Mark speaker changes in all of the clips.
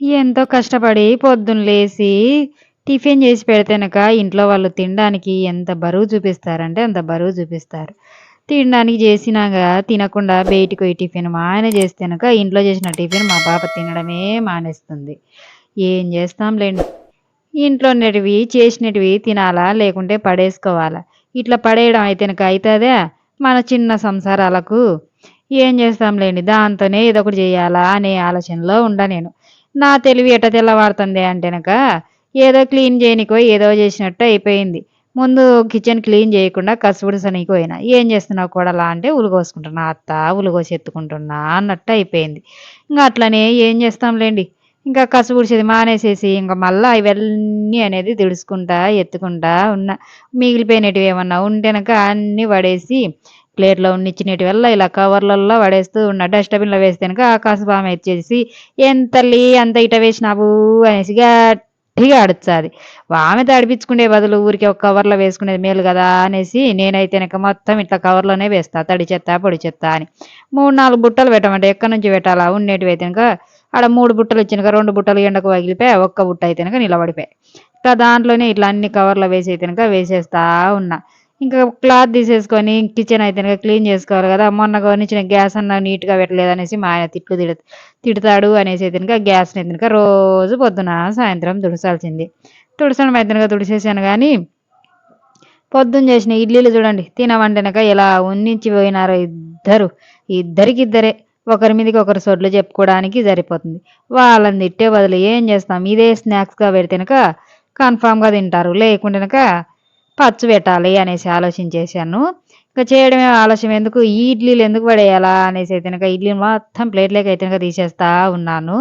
Speaker 1: ఎంతో కష్టపడి పొద్దున్న లేసి టిఫిన్ చేసి పెడితేనక ఇంట్లో వాళ్ళు తినడానికి ఎంత బరువు చూపిస్తారంటే అంత బరువు చూపిస్తారు. తినడానికి చేసినాక తినకుండా బయటికి పోయి టిఫిన్ మా ఆయన చేస్తేనక ఇంట్లో చేసిన టిఫిన్ మా పాప తినడమే మానేస్తుంది. ఏం చేస్తాంలేండి? ఇంట్లో ఉన్నటివి చేసినటివి తినాలా? లేకుంటే పడేసుకోవాలా? ఇట్లా పడేయడం అయితేనక అవుతుందా మన చిన్న సంసారాలకు. ఏం చేస్తాంలేండి? దాంతోనే ఏదో ఒకటి చేయాలా అనే ఆలోచనలో ఉండ నేను. నా తెలివి ఎట తెల్లవారుతుంది అంటేనక ఏదో క్లీన్ చేయనికో ఏదో చేసినట్టు అయిపోయింది. ముందు కిచెన్ క్లీన్ చేయకుండా కసువుడు సనికి పోయినా. ఏం చేస్తున్నావు కూడలా అంటే ఉలుగోసుకుంటున్నా అత్త ఉలుగోసి ఎత్తుకుంటున్నా అన్నట్టు అయిపోయింది. ఇంకా అట్లనే ఏం చేస్తాంలేండి. ఇంకా కసువుడిసేది మానేసేసి ఇంకా మళ్ళీ ఇవన్నీ అనేది తుడుచుకుంటా ఎత్తుకుంటా ఉన్న. మిగిలిపోయినటివి ఏమన్నా ఉంటేనక అన్నీ పడేసి ప్లేట్లో ఉన్నిచ్చినటి వల్ల ఇలా కవర్లలో పడేస్తూ ఉన్న డస్ట్బిన్లో వేస్తే కనుక కసుపు ఆమె వచ్చేసి ఎంత తల్లి అంత ఇట వేసినావు? అనేసి గట్టిగా అడుస్తుంది ఆమె తడిపించుకునే బదులు ఊరికి ఒక కవర్లో వేసుకునేది మేలు కదా? అనేసి నేనైతే కనుక మొత్తం ఇట్లా కవర్లోనే వేస్తా తడి చెత్త పొడి చెత్త అని. మూడు నాలుగు బుట్టలు పెట్టమంటే ఎక్కడి నుంచి పెట్టాలా? ఉండేటివి అయితేనక ఆడ మూడు బుట్టలు వచ్చినాక రెండు బుట్టలు ఎండకు పగిలిపోయి ఒక్క బుట్ట అయితే కనుక నిలబడిపోయాయి ఇట్లా దాంట్లోనే ఇట్లా అన్ని కవర్లో వేసి అయితేనక వేసేస్తా ఉన్నా. ఇంకా క్లాత్ తీసేసుకొని కిచెన్ అయితే క్లీన్ చేసుకోవాలి కదా. మొన్న కొనిచ్చిన గ్యాస్ అన్న నీట్గా పెట్టలేదు అనేసి మా ఆయన తిట్లు తిడ తిడతాడు అనేసి అయితే గ్యాస్ని అయితే రోజు పొద్దున సాయంత్రం తుడసాల్సింది. తుడిసడం అయితే తుడిసేసాను కానీ పొద్దున్న చేసిన ఇడ్లీలు చూడండి తినవంటనక ఎలా ఉన్నించి పోయినారో ఇద్దరు. ఇద్దరికిద్దరే. ఒకరి మీదకి ఒకరు సొడ్లు చెప్పుకోవడానికి సరిపోతుంది. వాళ్ళని తిట్టే బదులు ఏం చేస్తాం? ఇదే స్నాక్స్గా పెడితేనక కన్ఫామ్గా తింటారు. లేకుండానక పచ్చు పెట్టాలి అనేసి ఆలోచించేసాను ఇంకా చేయడమే ఆలస్యం. ఎందుకు? ఈ ఇడ్లీలు ఎందుకు పడేయాలా అనేసి అయితే ఇడ్లీ మొత్తం ప్లేట్లోకి అయితే తీసేస్తా ఉన్నాను.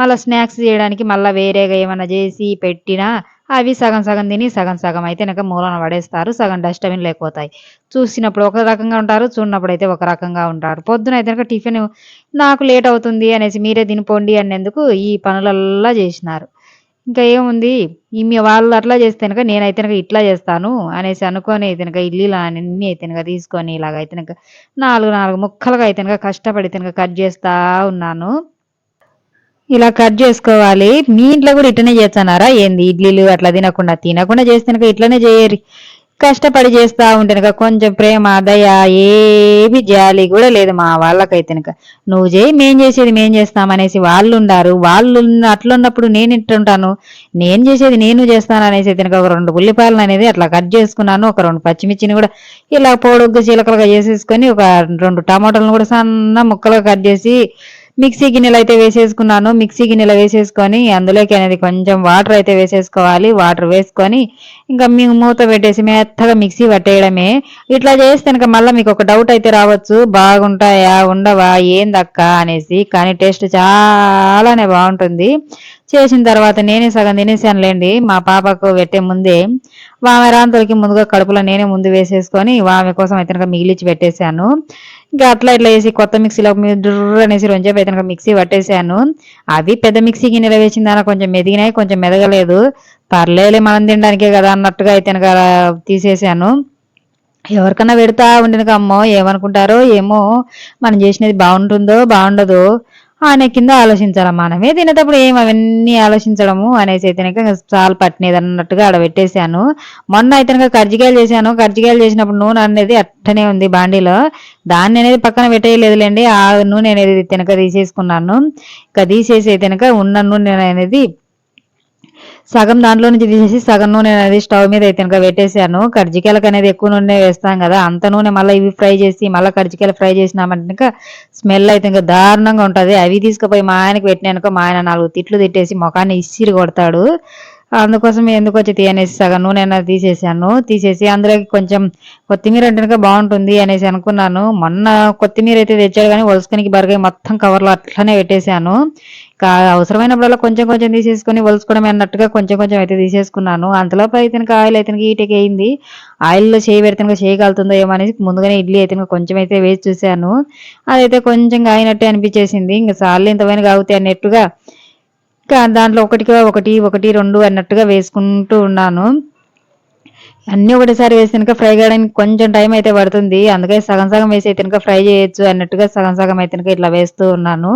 Speaker 1: మళ్ళీ స్నాక్స్ చేయడానికి మళ్ళీ వేరేగా ఏమైనా చేసి పెట్టినా అవి సగం సగం తిని సగం సగం అయితే కనుక మూలన పడేస్తారు. సగం డస్ట్బిన్ లేకపోతాయి చూసినప్పుడు ఒక రకంగా ఉంటారు చూడనప్పుడు అయితే ఒక రకంగా ఉంటారు. పొద్దున అయితే కనుక టిఫిన్ నాకు లేట్ అవుతుంది అనేసి మీరే తినిపోండి అనేందుకు ఈ పనులల్లా చేసినారు. ఇంకా ఏముంది ఈమె మీ వాళ్ళు అట్లా చేస్తే కనుక నేనైతే కనుక ఇట్లా చేస్తాను అనేసి అనుకొని అయితే కనుక ఇడ్లీలు అన్నీ అయితే కనుక తీసుకొని ఇలాగ అయితే కనుక నాలుగు నాలుగు ముక్కలుగా అయితే కనుక కష్టపడి కనుక కట్ చేస్తా ఉన్నాను. ఇలా కట్ చేసుకోవాలి. మీ ఇంట్లో కూడా ఇట్లనే చేస్తున్నారా ఏంది? ఇడ్లీలు అట్లా తినకుండా తినకుండా చేస్తే కనుక ఇట్లనే చేయరు. కష్టపడి చేస్తా ఉంటేనక కొంచెం ప్రేమ దయ ఏమి జాలి కూడా లేదు మా వాళ్ళకైతేనక నువ్వు చేయి మేం చేసేది మేం చేస్తాం అనేసి వాళ్ళు ఉండారు వాళ్ళు అట్లున్నప్పుడు నేను ఇంటుంటాను నేను చేసేది నేను చేస్తాను అనేసి తినక ఒక రెండు ఉల్లిపాయలు అనేది అట్లా కట్ చేసుకున్నాను. ఒక రెండు పచ్చిమిర్చిని కూడా ఇలా పొడుగ్గా చీలకలుగా చేసేసుకొని ఒక రెండు టమాటాలను కూడా సన్న ముక్కలుగా కట్ చేసి మిక్సీ గిన్నెలు అయితే వేసేసుకున్నాను. మిక్సీ గిన్నెలో వేసేసుకొని అందులోకి అనేది కొంచెం వాటర్ అయితే వేసేసుకోవాలి. వాటర్ వేసుకొని ఇంకా మేము మూత పెట్టేసి మెత్తగా మిక్సీ పట్టేయడమే. ఇట్లా చేస్తే కనుక మళ్ళీ మీకు ఒక డౌట్ అయితే రావచ్చు. బాగుంటాయా? ఉండవా? ఏందక్క? అనేసి. కానీ టేస్ట్ చాలానే బాగుంటుంది. చేసిన తర్వాత నేనే సగం తినేసానులేండి. మా పాపకు పెట్టే ముందే వామెరాంతలకి ముందుగా కడుపులో నేనే ముందు వేసేసుకొని వామె కోసం అయితే మిగిలిచ్చి పెట్టేశాను. ఇంకా అట్లా ఇట్లా వేసి కొత్త మిక్సీలో డ్రర్ అనేసి రెంచేపు అయితే మిక్సీ పట్టేశాను. అవి పెద్ద మిక్సీ గిన్నెలో వేసిన దాని కొంచెం మెదిగినాయి కొంచెం మెదగలేదు. పర్లేలే మనం తినడానికే కదా అన్నట్టుగా అయితే కదా తీసేసాను ఎవరికన్నా పెడతా ఉండినకమ్మో ఏమనుకుంటారో ఏమో మనం చేసినది బాగుంటుందో బాగుండదో అనే కింద ఆలోచించాలి మనమే. తినేటప్పుడు ఏం అవన్నీ ఆలోచించడము అనేసి అయితే చాలు పట్టినది అన్నట్టుగా ఆడ పెట్టేశాను. మొన్న అయితే కర్జికాయలు చేశాను. కర్జికాయలు చేసినప్పుడు నూనె అనేది అట్టనే ఉంది బాండీలో. దాన్ని అనేది పక్కన పెట్టేయలేదులేండి. ఆ నూనె అనేది తినక తీసేసుకున్నాను. ఇంకా తీసేసి అయితే ఉన్న నూనె అనేది సగం దాంట్లో నుంచి తీసేసి సగం నూనె అనేది స్టవ్ మీద అయితే కనుక పెట్టేశాను. కర్జికాయలకు అనేది ఎక్కువ నూనె వేస్తాం కదా అంత నూనె మళ్ళీ ఇవి ఫ్రై చేసి మళ్ళీ కర్జికాయలు ఫ్రై చేసినామంటే స్మెల్ అయితే ఇంకా దారుణంగా ఉంటుంది. అవి తీసుకుపోయి మా ఆయనకి పెట్టినానుకో మా ఆయన నాలుగు తిట్లు తిట్టేసి ముఖాన్ని ఇసిరి కొడతాడు. అందుకోసం ఎందుకు వచ్చి తీయనేసి సగం నూనె అనేది తీసేసాను తీసేసి అందులోకి కొంచెం కొత్తిమీర అంటే బాగుంటుంది అనేసి అనుకున్నాను. మొన్న కొత్తిమీర అయితే తెచ్చాడు కానీ వలుసుకొని బరగా మొత్తం కవర్లో అట్లనే పెట్టేశాను. అవసరమైనప్పుడల్లా కొంచెం కొంచెం తీసేసుకొని వలుసుకోవడం అన్నట్టుగా కొంచెం కొంచెం అయితే తీసేసుకున్నాను. అంతలోపు అయితే ఆయిల్ అయితే హీట్కి అయింది. ఆయిల్లో చేయి పెడితే చేయగలుగుతుందో ఏమో అనేసి ముందుగానే ఇడ్లీ అయితే కొంచెం అయితే వేసి చూశాను. అదైతే కొంచెం అయినట్టే అనిపించేసింది. ఇంకా సార్లు ఇంతమైన కాగుతాయి అన్నట్టుగా. ఇంకా దాంట్లో ఒకటిగా ఒకటి ఒకటి రెండు అన్నట్టుగా వేసుకుంటూ ఉన్నాను. అన్నీ ఒకటేసారి వేసినాక ఫ్రై కావడానికి కొంచెం టైం అయితే పడుతుంది. అందుకే సగం సగం వేసి అయితే ఫ్రై చేయొచ్చు అన్నట్టుగా సగం సగం అయితే ఇట్లా వేస్తూ ఉన్నాను.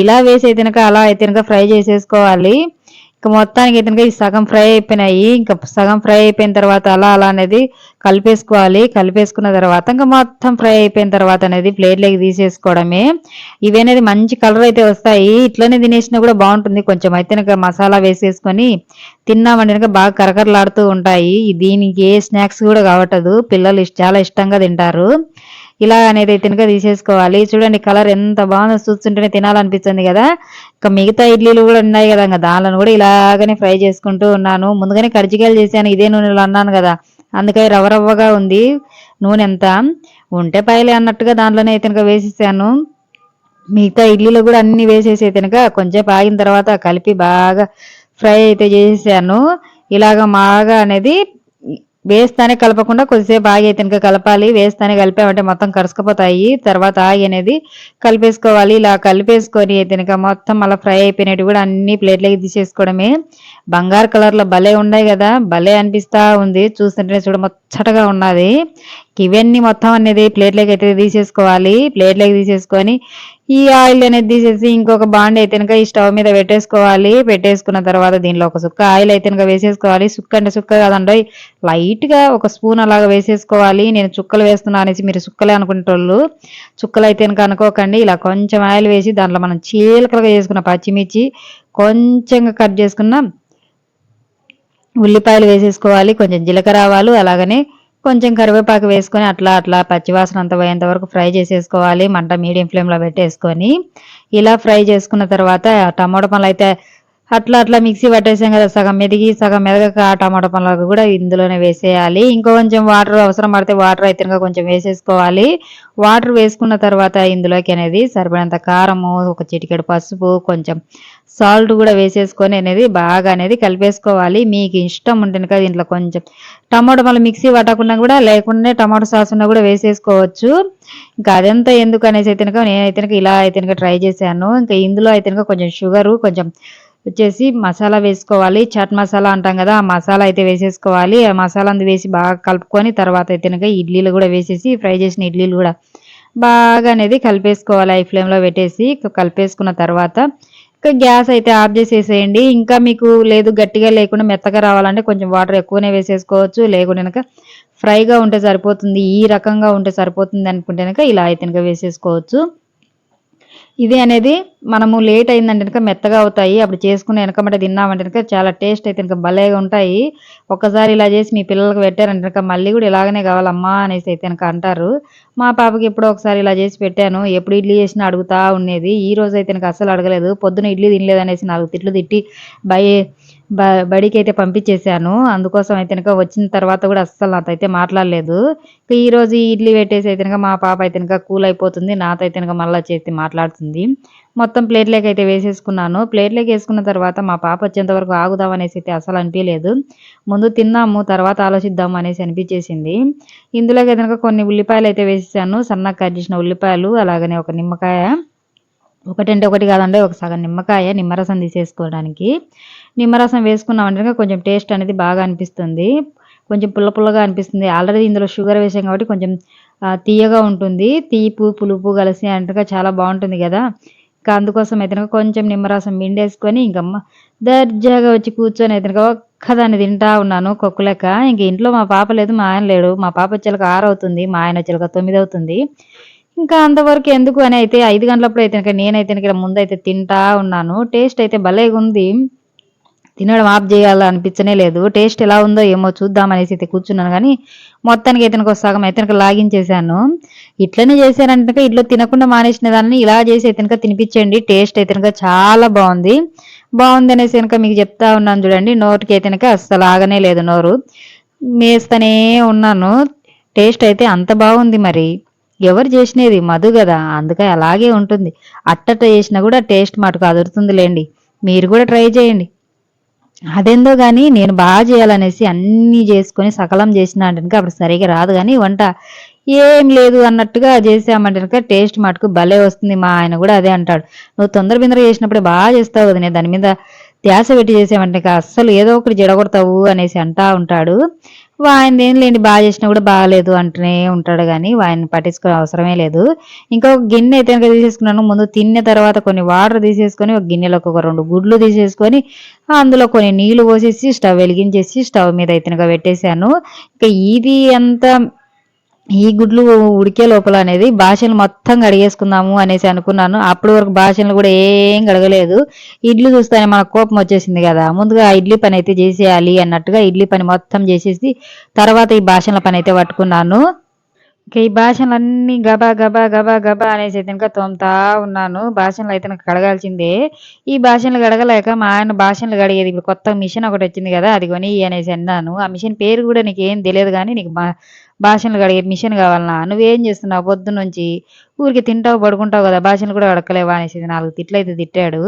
Speaker 1: ఇలా వేసి అయితే అలా అయితే ఫ్రై చేసేసుకోవాలి. ఇంకా మొత్తానికి అయితే ఈ సగం ఫ్రై అయిపోయినాయి. ఇంకా సగం ఫ్రై అయిపోయిన తర్వాత అలా అలా అనేది కలిపేసుకోవాలి. కలిపేసుకున్న తర్వాత ఇంకా మొత్తం ఫ్రై అయిపోయిన తర్వాత అనేది ప్లేట్లోకి తీసేసుకోవడమే. ఇవి అనేది మంచి కలర్ అయితే వస్తాయి. ఇట్లనే తినేసినా కూడా బాగుంటుంది. కొంచెం అయితే మసాలా వేసేసుకొని తిన్నామంటే బాగా కరకరలాడుతూ ఉంటాయి. దీనికి ఏ స్నాక్స్ కూడా కావటదు పిల్లలు చాలా ఇష్టంగా తింటారు. ఇలా అనేది తినక తీసేసుకోవాలి. చూడండి కలర్ ఎంత బాగుందో చూస్తుంటేనే తినాలనిపిస్తుంది కదా. ఇంకా మిగతా ఇడ్లీలు కూడా ఉన్నాయి కదా ఇంకా దానిలో కూడా ఇలాగనే ఫ్రై చేసుకుంటూ ఉన్నాను. ముందుగానే కర్జికాయలు చేశాను ఇదే నూనెలో అన్నాను కదా అందుకే రవ్వ రవ్వగా ఉంది నూనె ఎంత ఉంటే పైలే అన్నట్టుగా దాంట్లోనే అయితే వేసేసాను. మిగతా ఇడ్లీలో కూడా అన్ని వేసేసి తినక కొంచెం ఆగిన తర్వాత కలిపి బాగా ఫ్రై అయితే చేసేసాను. ఇలాగ మాగా అనేది వేస్తానే కలపకుండా కొద్దిసేపు ఆగి అయితే కలపాలి. వేస్తానే కలిపామంటే మొత్తం కరుసుకుపోతాయి. తర్వాత ఆగి అనేది కలిపేసుకోవాలి. ఇలా కలిపేసుకొని అయితే మొత్తం అలా ఫ్రై అయిపోయినట్టు కూడా అన్ని ప్లేట్లకి తీసేసుకోవడమే. బంగారు కలర్లో భలే ఉన్నాయి కదా భలే అనిపిస్తా ఉంది. చూస్తుంటే చూడ ముచ్చటగా ఉన్నది. ఇవన్నీ మొత్తం అనేది ప్లేట్లోకి అయితే తీసేసుకోవాలి. ప్లేట్లోకి తీసేసుకొని ఈ ఆయిల్ అనేది తీసేసి ఇంకొక బాండ్ అయితే ఈ స్టవ్ మీద పెట్టేసుకోవాలి. పెట్టేసుకున్న తర్వాత దీనిలో ఒక సుక్క ఆయిల్ అయితే వేసేసుకోవాలి. సుక్క అంటే సుక్క కాదండి లైట్గా ఒక స్పూన్ అలాగా వేసేసుకోవాలి. నేను చుక్కలు వేస్తున్నా అనేసి మీరు చుక్కలే అనుకునేటోళ్ళు చుక్కలు అయితే అనుకోకండి. ఇలా కొంచెం ఆయిల్ వేసి దాంట్లో మనం చీలకలుగా చేసుకున్న పచ్చిమిర్చి కొంచెంగా కట్ చేసుకున్న. ఉల్లిపాయలు వేసేసుకోవాలి కొంచెం జీలకర్ర ఆవాలు అలాగనే కొంచెం కరివేపాకు వేసుకొని అట్లా అట్లా పచ్చివాసన అంత పోయేంత వరకు ఫ్రై చేసేసుకోవాలి. మంట మీడియం ఫ్లేమ్లో పెట్టేసుకొని ఇలా ఫ్రై చేసుకున్న తర్వాత టమాటో పనులు అయితే అట్లా అట్లా మిక్సీ పట్టేసాం కదా సగం మెదిగి సగం మెదగక టమాటో పనులకు కూడా ఇందులోనే వేసేయాలి. ఇంకో కొంచెం వాటర్ అవసరం పడితే వాటర్ అయితే కొంచెం వేసేసుకోవాలి. వాటర్ వేసుకున్న తర్వాత ఇందులోకి అనేది సరిపడినంత కారము ఒక చిటికెడు పసుపు కొంచెం సాల్ట్ కూడా వేసేసుకొని అనేది బాగా అనేది కలిపేసుకోవాలి. మీకు ఇష్టం ఉంటుంది కదా దీంట్లో కొంచెం టమాటో మళ్ళీ మిక్సీ పట్టకుండా కూడా లేకుండానే టమాటో సాస్ ఉన్నా కూడా వేసేసుకోవచ్చు. ఇంకా అదంతా ఎందుకు అనేసి అయితే నేనైతే ఇలా అయితే ట్రై చేశాను. ఇంకా ఇందులో అయితే కొంచెం షుగరు కొంచెం వచ్చేసి మసాలా వేసుకోవాలి. చాట్ మసాలా అంటాం కదా ఆ మసాలా అయితే వేసేసుకోవాలి. ఆ మసాలా అందు వేసి బాగా కలుపుకొని తర్వాత అయితే ఇడ్లీలు కూడా వేసేసి ఫ్రై చేసిన ఇడ్లీలు కూడా బాగా అనేది కలిపేసుకోవాలి. ఐ ఫ్లేమ్లో పెట్టేసి కలిపేసుకున్న తర్వాత గ్యాస్ అయితే ఆఫ్ చేసేసేయండి. ఇంకా మీకు లేదు గట్టిగా లేకుండా మెత్తగా రావాలంటే కొంచెం వాటర్ ఎక్కువనే వేసేసుకోవచ్చు. లేకుండా ఫ్రైగా ఉంటే సరిపోతుంది ఈ రకంగా ఉంటే సరిపోతుంది అనుకుంటే ఇలా అయితే వేసేసుకోవచ్చు. ఇది అనేది మనము లేట్ అయిందంటే కనుక మెత్తగా అవుతాయి. అప్పుడు చేసుకుని వెనకమంటే తిన్నామంటే కనుక చాలా టేస్ట్ అయితే కనుక భలేగా ఉంటాయి. ఒక్కసారి ఇలా చేసి మీ పిల్లలకు పెట్టారంటే కనుక మళ్ళీ కూడా ఇలాగనే కావాలమ్మా అనేసి అయితే కనుక అంటారు. మా పాపకి ఎప్పుడో ఒకసారి ఇలా చేసి పెట్టాను. ఎప్పుడు ఇడ్లీ చేసినా అడుగుతా ఉండేది. ఈ రోజు అయితే నాకు అసలు అడగలేదు. పొద్దున ఇడ్లీ తినలేదు అనేసి నాలుగు తిట్లు తిట్టి బయ బడికి అయితే పంపించేశాను. అందుకోసం అయితే కనుక వచ్చిన తర్వాత కూడా అస్సలు నాతో అయితే మాట్లాడలేదు. ఈరోజు ఇడ్లీ పెట్టేసి అయితే కనుక మా పాప అయితే కనుక కూల్ అయిపోతుంది. నాతో అయితే కనుక మళ్ళీ చేసి మాట్లాడుతుంది. మొత్తం ప్లేట్లోకి అయితే వేసేసుకున్నాను. ప్లేట్లోకి వేసుకున్న తర్వాత మా పాప వచ్చేంత వరకు ఆగుదాం అనేసి అయితే అసలు అనిపించలేదు ముందు తిన్నాము తర్వాత ఆలోచిద్దాం అనేసి అనిపించేసింది. ఇందులోకి కనుక కొన్ని ఉల్లిపాయలు అయితే వేసేసాను. సన్నగా కట్ చేసిన ఉల్లిపాయలు అలాగనే ఒక నిమ్మకాయ. ఒకటంటే ఒకటి కాదండి ఒక సగం నిమ్మకాయ నిమ్మరసం తీసేసుకోవడానికి. నిమ్మరసం వేసుకున్నామంటే కొంచెం టేస్ట్ అనేది బాగా అనిపిస్తుంది. కొంచెం పుల్ల పుల్లగా అనిపిస్తుంది. ఆల్రెడీ ఇందులో షుగర్ వేసాం కాబట్టి కొంచెం తీయగా ఉంటుంది. తీపు పులుపు కలిసి అంటే చాలా బాగుంటుంది కదా. ఇంకా అందుకోసం అయితే కొంచెం నిమ్మరసం మిండేసుకొని ఇంకమ్మ దర్జాగా వచ్చి కూర్చొని అయితే ఒక్కదాన్ని తింటా ఉన్నాను కొక్కులెక్క ఇంక ఇంట్లో మా పాప లేదు మా ఆయన లేడు. మా పాప వచ్చేలకు ఆరు అవుతుంది మా ఆయన వచ్చేలకు తొమ్మిది అవుతుంది. ఇంకా అంతవరకు ఎందుకు అని అయితే ఐదు గంటలప్పుడు అయితే నేనైతే ఇక్కడ ముందైతే తింటా ఉన్నాను. టేస్ట్ అయితే భలేగా ఉంది తినడం ఆఫ్ చేయాలనిపించనే లేదు. టేస్ట్ ఎలా ఉందో ఏమో చూద్దామనేసి అయితే కూర్చున్నాను. కానీ మొత్తానికి అయితే సగం అయితే లాగించేశాను. ఇట్లనే చేశానంటే ఇట్లా తినకుండా మానేసిన దాన్ని ఇలా చేసి అయితే తినిపించండి. టేస్ట్ అయితే చాలా బాగుంది. బాగుంది అనేసి కనుక మీకు చెప్తా ఉన్నాను చూడండి. నోటికి అయితే అస్సలు ఆగనే లేదు నోరు. మేస్తనే ఉన్నాను. టేస్ట్ అయితే అంత బాగుంది మరి. ఎవరు చేసినది? మధు కదా. అందుకే అలాగే ఉంటుంది. అట్టట చేసినా కూడా టేస్ట్ మటుకు అదురుతుంది లేండి మీరు కూడా ట్రై చేయండి. అదేందో కానీ నేను బాగా చేయాలనేసి అన్నీ చేసుకొని సకలం చేసిన అంటే అప్పుడు సరిగా రాదు కానీ వంట ఏం లేదు అన్నట్టుగా చేసామంటే టేస్ట్ మటుకు భలే వస్తుంది మా ఆయన కూడా అదే అంటాడు. నువ్వు తొందర బిందర చేసినప్పుడే బాగా చేస్తావు కదా దాని మీద ధ్యాస పెట్టి చేసామంటే అస్సలు ఏదో ఒకటి జడగొడతావు అనేసి అంటా ఉంటాడు. వాయినది ఏం లేండి బాగా చేసినా కూడా బాగాలేదు అంటూనే ఉంటాడు కానీ వాయిని పట్టించుకునే అవసరమే లేదు. ఇంకా ఒక గిన్నె అయితే కనుక తీసేసుకున్నాను. ముందు తిన్న తర్వాత కొన్ని వాటర్ తీసేసుకొని ఒక గిన్నెలోకి ఒక రెండు గుడ్లు తీసేసుకొని అందులో కొన్ని నీళ్ళు పోసేసి స్టవ్ వెలిగించేసి స్టవ్ మీద అయితే పెట్టేశాను. ఇంకా ఇది అంతా ఈ గుడ్లు ఉడికే లోపల అనేది భాషలు మొత్తం కడిగేసుకుందాము అనేసి అనుకున్నాను. అప్పటి వరకు భాషలు కూడా ఏం కడగలేదు. ఇడ్లీ చూస్తానే మనకు కోపం వచ్చేసింది కదా. ముందుగా ఆ ఇడ్లీ పని అయితే చేసేయాలి అన్నట్టుగా ఇడ్లీ పని మొత్తం చేసేసి తర్వాత ఈ భాషల పని అయితే పట్టుకున్నాను. ఇంకా ఈ భాషలన్నీ గబా గబా గబా గబా అనేసి అయితే ఇంకా తోముతా ఉన్నాను. భాషలు అయితే నాకు కడగాల్సిందే. ఈ భాషలు కడగలేక మా ఆయన భాషలు కడిగేది. ఇప్పుడు కొత్త మిషన్ ఒకటి వచ్చింది కదా అది కొని అనేసి అన్నాను. ఆ మిషన్ పేరు కూడా నీకు ఏం తెలియదు కానీ నీకు భాషలు కడిగే మిషన్ కావాలన్నా. నువ్వేం చేస్తున్నావు? పొద్దు నుంచి ఊరికి తింటావు పడుకుంటావు కదా భాషలు కూడా కడకలేవా అనేసి నాలుగు తిట్లు అయితే తిట్టాడు.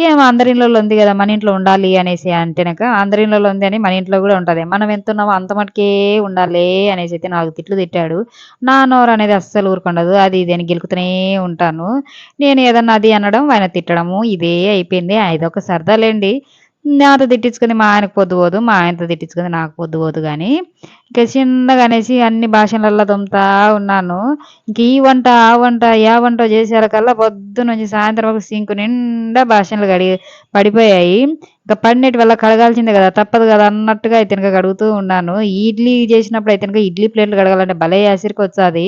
Speaker 1: ఏమో అందరి ఇళ్ళలో ఉంది కదా మన ఇంట్లో ఉండాలి అనేసి అంటేనక అందరి ఇళ్ళలో ఉంది అని మన ఇంట్లో కూడా ఉంటుంది. మనం ఎంత ఉన్నామో అంత మటుకే ఉండాలి అనేసి అయితే నాలుగు తిట్లు తిట్టాడు. నా నోరు అనేది అస్సలు ఊరుకుండదు. అది ఇది అని గెలుకుతూనే ఉంటాను. నేను ఏదన్నా అది అనడం ఆయన తిట్టడము ఇదే అయిపోయింది. ఇదొక సరదాలేండి. నాతో తిట్టించుకుంది మా ఆయనకు పొద్దు పోదు మా ఆయనతో తిట్టించుకుంది నాకు పొద్దు పోదు కానీ ఇంకా చిన్నగా అనేసి అన్ని భాషలల్లో దుమ్ముతా ఉన్నాను. ఇంక ఈ వంట ఆ వంట ఏ వంట చేసేకల్లా పొద్దు నుంచి సాయంత్రం వరకు సింకు నిండా భాషలు గడి పడిపోయాయి. ఇంకా పడినట్టు వల్ల కడగాల్సిందే కదా తప్పదు కదా అన్నట్టుగా అయితే కనుక కడుగుతూ ఉన్నాను. ఈ ఇడ్లీ చేసినప్పుడు అయితే కనుక ఇడ్లీ ప్లేట్లు కడగాలంటే భలే యాసిరికి వచ్చాది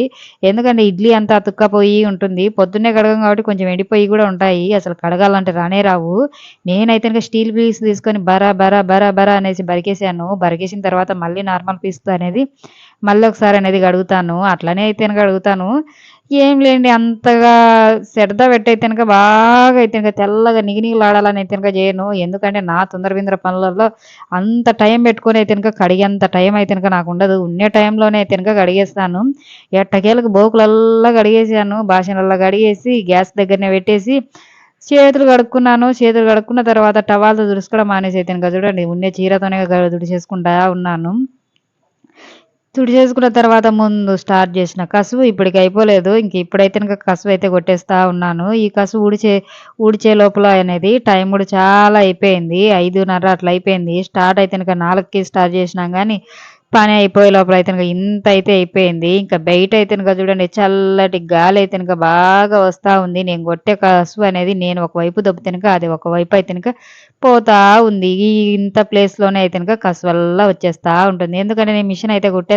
Speaker 1: ఎందుకంటే ఇడ్లీ అంతా అతుక్కపోయి ఉంటుంది. పొద్దున్నే కడగం కాబట్టి కొంచెం ఎండిపోయి కూడా ఉంటాయి. అసలు కడగాలంటే రానే రావు. నేనైతే కనుక స్టీల్ పీస్ తీసుకొని బరా బరా బరా బరా అనేసి బరికేసాను. బరికేసిన తర్వాత మళ్ళీ నార్మల్ పీస్ అనేది మళ్ళీ ఒకసారి అనేది కడుగుతాను. అట్లనే అయితే కనుక అడుగుతాను. ఏం లేండి అంతగా శ్రద్ధ పెట్టయితే కనుక బాగా అయితే కనుక తెల్లగా నిగినిగిలాడాలని అయితే కనుక చేయను. ఎందుకంటే నా తొందర బిందర పనులలో అంత టైం పెట్టుకొని అయితే కనుక కడిగేంత టైం అయితే కనుక నాకు ఉండదు. ఉండే టైంలోనే అయితే కనుక కడిగేస్తాను. ఎట్టకేలకు బోకులల్లా కడిగేసాను బాసనల్లో కడిగేసి గ్యాస్ దగ్గరనే పెట్టేసి చేతులు కడుక్కున్నాను. చేతులు కడుక్కున్న తర్వాత టవాల్తో తుడుచుకోవడం మానేసి అయితే కనుక చూడండి ఉండే చీరతోనే దుడిచేసుకుంటా ఉన్నాను. తుడి చేసుకున్న తర్వాత ముందు స్టార్ట్ చేసిన కసువు ఇప్పటికి అయిపోలేదు. ఇంక ఇప్పుడైతే ఇంకా కసువు అయితే కొట్టేస్తా ఉన్నాను. ఈ కసువు ఊడిచే ఊడిచే లోపల అనేది టైం కూడా చాలా అయిపోయింది. ఐదున్నర అట్లా అయిపోయింది. స్టార్ట్ అయితే ఇంకా నాలుగుకి స్టార్ట్ చేసినాం కానీ పని అయిపోయే లోపల అయితే ఇంకా ఇంత అయితే అయిపోయింది. ఇంకా బయట అయితే చూడండి చల్లటి గాలి అయితే బాగా వస్తూ ఉంది. నేను కొట్టే కసువు అనేది నేను ఒకవైపు దొబ్బుతానుక అది ఒకవైపు అయితే పోతా ఉంది. ఇంత ప్లేస్లోనే అయితే కసు కసువల్లా వచ్చేస్తూ ఉంటుంది. ఎందుకంటే నేను మిషన్ అయితే కుట్టే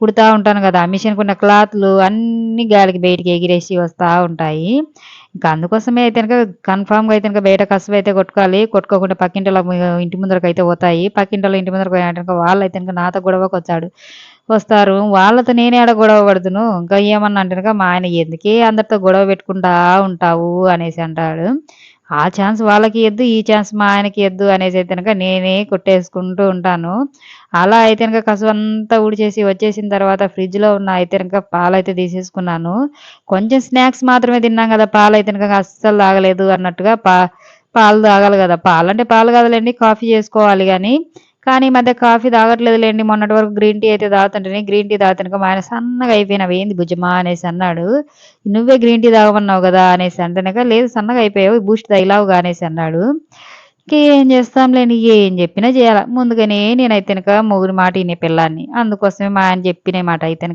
Speaker 1: కుడుతూ ఉంటాను కదా. ఆ మిషన్కి ఉన్న క్లాత్లు అన్ని గాలికి బయటికి ఎగిరేసి వస్తూ ఉంటాయి. ఇంకా అందుకోసమే అయితే కనుక కన్ఫామ్గా అయితే కనుక బయట కసువు అయితే కొట్టుకోవాలి. కొట్టుకోకుండా పక్కింటలో ఇంటి ముందరకు అయితే పోతాయి. పక్కింటిలో ఇంటి ముందరకు పోయినట్టు వాళ్ళు అయితే కనుక నాతో గొడవకు వచ్చాడు. వస్తారు. వాళ్ళతో నేనే ఆడ గొడవ పడుతును. ఇంకా ఏమన్నా అంటే కనుక మా ఆయన ఎందుకే అందరితో గొడవ పెట్టుకుంటా ఉంటావు అనేసి అంటాడు. ఆ ఛాన్స్ వాళ్ళకి ఇద్దు ఈ ఛాన్స్ మా ఆయనకి ఇద్దు అనేసి అయితే కనుక నేనే కొట్టేసుకుంటూ ఉంటాను. అలా అయితే కనుక కసువంతా ఊడిచేసి వచ్చేసిన తర్వాత ఫ్రిడ్జ్లో ఉన్న అయితే కనుక పాలైతే తీసేసుకున్నాను. కొంచెం స్నాక్స్ మాత్రమే తిన్నాం కదా పాలు అయితే కనుక అస్సలు తాగలేదు అన్నట్టుగా పా పాలు తాగాలి కదా. పాలు అంటే పాలు కాదులేండి కాఫీ చేసుకోవాలి కానీ కానీ ఈ మధ్య కాఫీ తాగట్లేదులేండి మొన్నటి వరకు గ్రీన్ టీ అయితే తాగుతుంటేనే గ్రీన్ టీ తాగుతాను. మా ఆయన సన్నగా అయిపోయినావు ఏంది భుజమా అనేసి అన్నాడు. నువ్వే గ్రీన్ టీ తాగమన్నావు కదా అనేసి అంటేనక లేదు సన్నగా అయిపోయావు బూస్ట్ తాగిలావుగా అనేసి అన్నాడు. ఇంకేం చేస్తాంలేండి ఏం చెప్పినా చేయాలి. ముందుగానే నేనైతే మొగుడి మాట వినే పిల్లాన్ని. అందుకోసమే మా ఆయన చెప్పిన మాట అయితే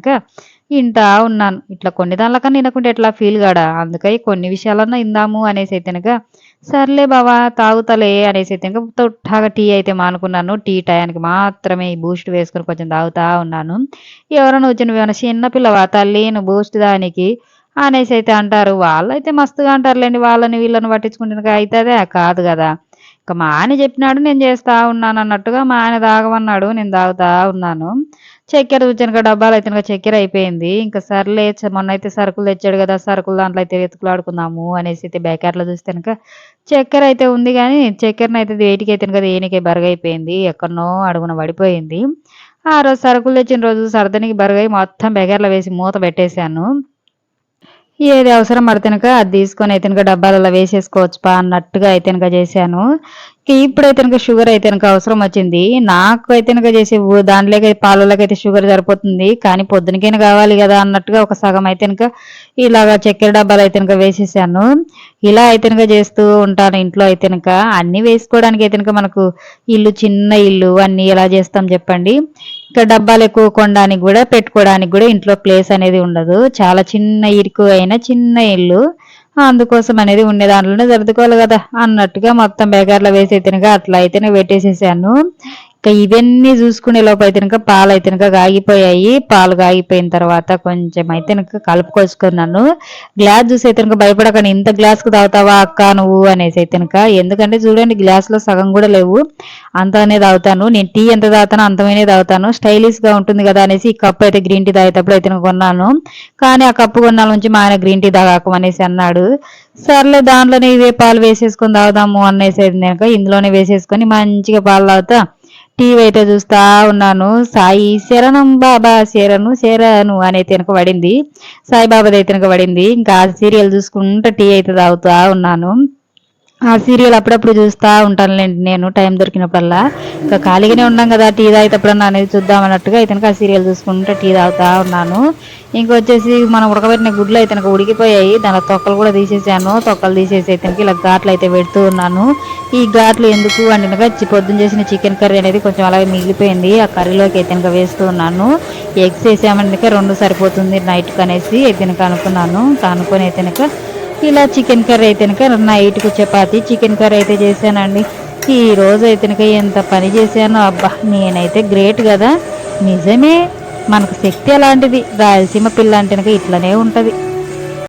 Speaker 1: ఇంటా ఉన్నాను. ఇట్లా కొన్ని దానిలకన్నా వినకుంటే ఎట్లా ఫీల్ కాడా అందుకని కొన్ని విషయాలన్నా ఇందాము అనేసి అయితే సర్లే బావా తాగుతలే అనేసి అయితే ఇంకా తొట్టాగా టీ అయితే మానుకున్నాను. టీ టయానికి మాత్రమే ఈ బూస్ట్ వేసుకొని కొంచెం తాగుతా ఉన్నాను. ఎవరైనా వచ్చి నువ్వేమైనా చిన్న పిల్లవా? తల్లి నువ్వు బూస్ట్ దానికి అనేసి అయితే అంటారు. వాళ్ళైతే మస్తుగా అంటారులేండి వాళ్ళని వీళ్ళని పట్టించుకుంటే అవుతుందే కాదు కదా. ఇంకా మా ఆయన చెప్పినాడు నేను చేస్తా ఉన్నాను అన్నట్టుగా మా ఆయన తాగమన్నాడు నేను తాగుతా ఉన్నాను. చక్కెర చూచాను డబ్బాలు అయితే ఇంకా చక్కెర అయిపోయింది. ఇంకా సర్లే మొన్న అయితే సరుకులు తెచ్చాడు కదా సరుకులు దాంట్లో అయితే ఎత్తుకులాడుకుందాము అనేసి అయితే బేకార్లో చూస్తే కనుక చక్కెర అయితే ఉంది కానీ చక్కెరని అయితే వేటికి అయితే కదా ఏనికే బరగైపోయింది. ఎక్కడనో అడుగున పడిపోయింది. ఆ రోజు సరుకులు తెచ్చిన రోజు సరదానికి బరగై మొత్తం బెగర్లో వేసి మూత పెట్టేశాను. ఏది అవసరం పడితేనక అది తీసుకొని అయితే డబ్బాలలో వేసేసుకోవచ్చు పా అన్నట్టుగా అయితే కనుక చేశాను. ఇప్పుడైతే కనుక షుగర్ అయితే కనుక అవసరం వచ్చింది. నాకు అయితే కనుక చేసే దాంట్లోకి పాలలోకి షుగర్ సరిపోతుంది. కానీ పొద్దునకైనా కావాలి కదా అన్నట్టుగా ఒక సగం అయితే కనుక ఇలాగా చక్కెర డబ్బాలు అయితే కనుక వేసేసాను. ఇలా అయితే కనుక చేస్తూ ఉంటాను ఇంట్లో అయితే కనుక అన్ని వేసుకోవడానికి అయితే కనుక మనకు ఇల్లు చిన్న ఇల్లు అన్ని ఎలా చేస్తాం చెప్పండి. ఇంకా డబ్బాలు ఎక్కువ కొనడానికి కూడా పెట్టుకోవడానికి కూడా ఇంట్లో ప్లేస్ అనేది ఉండదు. చాలా చిన్న ఇరుకు అయిన చిన్న ఇల్లు. అందుకోసం అనేది ఉండే దాంట్లోనే సర్దుకోవాలి కదా. అన్నట్టుగా మొత్తం బేకార్లో వేసి తినక అట్లా అయితేనే పెట్టేసేసాను. ఇంకా ఇవన్నీ చూసుకునే లోపు అయితే కనుక పాలు అయితే కనుక కాగిపోయాయి. పాలు కాగిపోయిన తర్వాత కొంచెం అయితే కనుక కలుపుకొచ్చుకున్నాను గ్లాస్ చూసి అయితే కనుక భయపడకండి. ఇంత గ్లాస్కి తాగుతావా అక్క నువ్వు అనేసి అయితే కనుక ఎందుకంటే చూడండి గ్లాస్లో సగం కూడా లేవు. అంతనే తాగుతాను. నేను టీ ఎంత తాగుతానో అంతమైనా తాగుతాను. స్టైలిష్గా ఉంటుంది కదా అనేసి ఈ కప్పు అయితే గ్రీన్ టీ తాగేటప్పుడు అయితే కొన్నాను. కానీ ఆ కప్పు కొన్నాళ్ళ నుంచి మా ఆయన గ్రీన్ టీ తాగాకం అనేసి అన్నాడు. సర్లే దాంట్లోనే ఇవే పాలు వేసేసుకొని తాగుదాము అనేసి కనుక ఇందులోనే వేసేసుకొని మంచిగా పాలు తాగుతా. టీవీ అయితే చూస్తా ఉన్నాను. సాయి శరణం బాబా శరణు శరణు అని అయితే వెనక పడింది. సాయిబాబాది అయితే వెనక పడింది. ఇంకా సీరియల్ చూసుకుంటా టీ అయితే తాగుతా ఉన్నాను. ఆ సీరియల్ అప్పుడప్పుడు చూస్తూ ఉంటానులేండి నేను టైం దొరికినప్పుడల్లా. ఇంకా ఖాళీగానే ఉన్నాం కదా టీ తాగేటప్పుడన్నా అనేది చూద్దాం అన్నట్టుగా ఇతనికి ఆ సీరియల్ చూసుకుంటూ టీ తాగుతా ఉన్నాను. ఇంకొచ్చేసి మనం ఉడకబెట్టిన గుడ్లు అయితే ఉడికిపోయాయి దాని తొక్కలు కూడా తీసేసాను. తొక్కలు తీసేసి అయితే ఇలా ఘాట్లు అయితే పెడుతూ ఉన్నాను. ఈ ఘాట్లు ఎందుకు వండినగా పొద్దున్న చేసిన చికెన్ కర్రీ అనేది కొంచెం అలాగే మిగిలిపోయింది. ఆ కర్రీలోకి అయితే వేస్తూ ఉన్నాను. ఎగ్స్ వేసామనిక రెండు సరిపోతుంది నైట్కి అనేసి అయితే అనుకున్నాను. ఇంకా అనుకొని అయితే ఇలా చికెన్ కర్రీ అయితే కనుక నైట్కు చపాతి చికెన్ కర్రీ అయితే చేశానండి. ఈ రోజు అయితే కనుక ఎంత పని చేశానో అబ్బా నేనైతే గ్రేట్ కదా. నిజమే మనకు శక్తి అలాంటిది. రాయలసీమ పిల్ల అంటే కనుక ఇట్లనే ఉంటుంది.